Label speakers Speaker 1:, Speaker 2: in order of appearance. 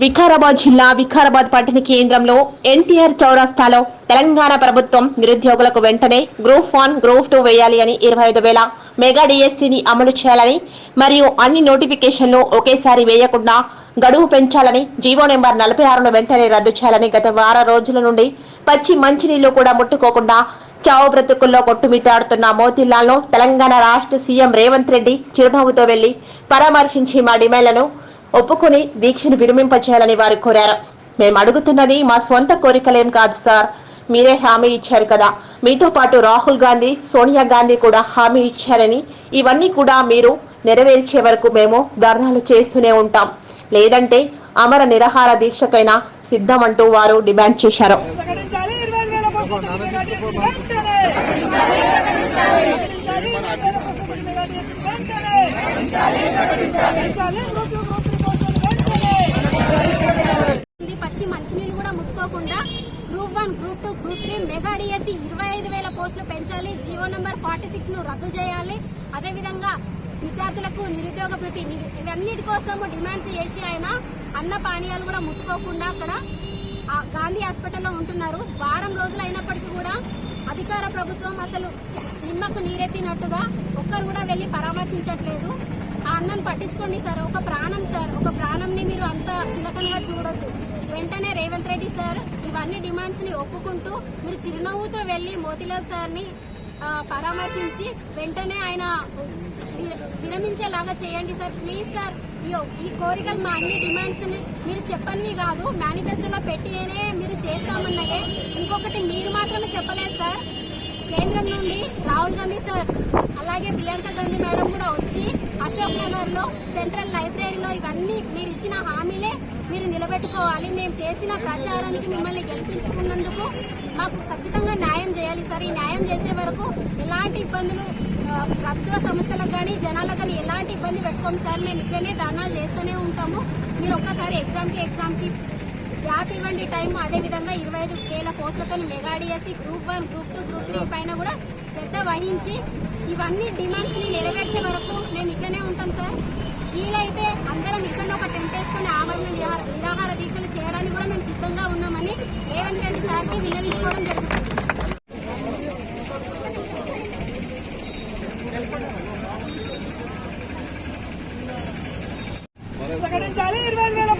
Speaker 1: వికారాబాద్ జిల్లా వికారాబాద్ పట్టణ కేంద్రంలో ఎన్టీఆర్ చౌరస్తాలో తెలంగాణ ప్రభుత్వం నిరుద్యోగులకు వెంటనే గ్రూప్ వన్ గ్రూప్ టూ వేయాలి అని ఇరవై ఐదు వేల మెగా డిఎస్సిని అమలు చేయాలని మరియు అన్ని నోటిఫికేషన్లు ఒకేసారి వేయకుండా గడువు పెంచాలని జీవో నెంబర్ నలభై ఆరును వెంటనే రద్దు చేయాలని గత వార రోజుల నుండి పచ్చి మంచినీళ్ళు కూడా ముట్టుకోకుండా చావు బ్రతుకుల్లో కొట్టుమిట్టాడుతున్న మోతిలాల్ను తెలంగాణ రాష్ట్ర సీఎం రేవంత్ రెడ్డి చిరునవ్వుతో వెళ్ళి పరామర్శించి మా డిమాండ్లను ఒప్పుకొని దీక్షను విరమింపచేయాలని వారు కోరారు. మేము అడుగుతున్నది మా స్వంత కోరికలేం కాదు సార్. మీరే హామీ ఇచ్చారు కదా. మీతో పాటు రాహుల్ గాంధీ సోనియా గాంధీ కూడా హామీ ఇచ్చారని ఇవన్నీ కూడా మీరు నెరవేర్చే వరకు మేము ధర్నాలు చేస్తూనే ఉంటాం. లేదంటే అమర నిరహార దీక్షకైనా సిద్ధమంటూ వారు డిమాండ్ చేశారు.
Speaker 2: ప్రకటించాలి
Speaker 3: మెగా డిఎస్సి ఇరవై ఐదు వేల పోస్టులు పెంచాలి. జీవో నంబర్ ఫార్టీ సిక్స్ను రద్దు చేయాలి. అదేవిధంగా విద్యార్థులకు నిరుద్యోగ ప్రతి ఇవన్నిటి కోసం డిమాండ్స్ చేసి ఆయన అన్న పానీయాలు కూడా ముట్టుకోకుండా అక్కడ గాంధీ హాస్పిటల్లో ఉంటున్నారు. వారం రోజులు అయినప్పటికీ కూడా అధికార ప్రభుత్వం అసలు నిమ్మకు నీరెత్తినట్టుగా ఒక్కరు కూడా వెళ్ళి పరామర్శించట్లేదు. ఆ అన్నను పట్టించుకోండి సార్. ఒక ప్రాణం సార్. ఒక ప్రాణంని మీరు అంత చులకనగా చూడొద్దు. వెంటనే రేవంత్ రెడ్డి సార్ ఇవన్నీ డిమాండ్స్ని ఒప్పుకుంటూ మీరు చిరునవ్వుతో వెళ్ళి మోతిలాల్ సార్ని పరామర్శించి వెంటనే ఆయన విరమించేలాగా చేయండి సార్. ప్లీజ్ సార్ ఈ- ఈ కోరికలు మా అన్ని డిమాండ్స్ని మీరు చెప్పనివి కాదు మేనిఫెస్టోలో పెట్టినే మీరు చేస్తామన్నాయే. ఇంకొకటి మీరు మాత్రమే చెప్పలేదు సార్. కేంద్రం నుండి రాహుల్ గాంధీ సార్ అలాగే ప్రియాంక గాంధీ మేడం కూడా వచ్చి అశోక్ నగర్లో సెంట్రల్ లైబ్రరీలో ఇవన్నీ మీరు ఇచ్చిన హామీలే మీరు నిలబెట్టుకోవాలి. మేము చేసిన ప్రచారానికి మిమ్మల్ని గెలిపించుకున్నందుకు మాకు ఖచ్చితంగా న్యాయం చేయాలి సార్. ఈ న్యాయం చేసే వరకు ఎలాంటి ఇబ్బందులు ప్రభుత్వ సంస్థలకు కానీ జనాలకు కానీ ఎలాంటి ఇబ్బంది పెట్టుకోము సార్. మేము ఇట్లనే ధర్నాలు చేస్తూనే ఉంటాము. మీరు ఒక్కసారి ఎగ్జామ్కి ఎగ్జామ్కి గ్యాప్ ఇవ్వండి టైం అదే విధంగా ఇరవై ఐదు వేల పోస్టులతో mega group one group two group three పైన కూడా శ్రద్ధ వహించి ఇవన్నీ డిమాండ్స్ని నెరవేర్చే వరకు మేము ఇట్లనే ఉంటాం సార్. వీలైతే అందరం ఇక్కడ ఒక టెంట్ వేసుకుని ఆమరణ నిరాహార దీక్షలు చేయడానికి కూడా మేము సిద్ధంగా ఉన్నామని రేవంత్ రెడ్డి సార్కి విన్నవించుకోవడం జరుగుతుంది
Speaker 2: ప్రకటించాలి ఇరవై వేల పోస్టులు వెంటనే ప్రకటించాలి ఇరవై వేల పోస్టులు వెంటనే ప్రకటించాలి గ్రూప్ టూ, గ్రూప్ త్రీ పోస్టులు వెంటనే
Speaker 4: లైక్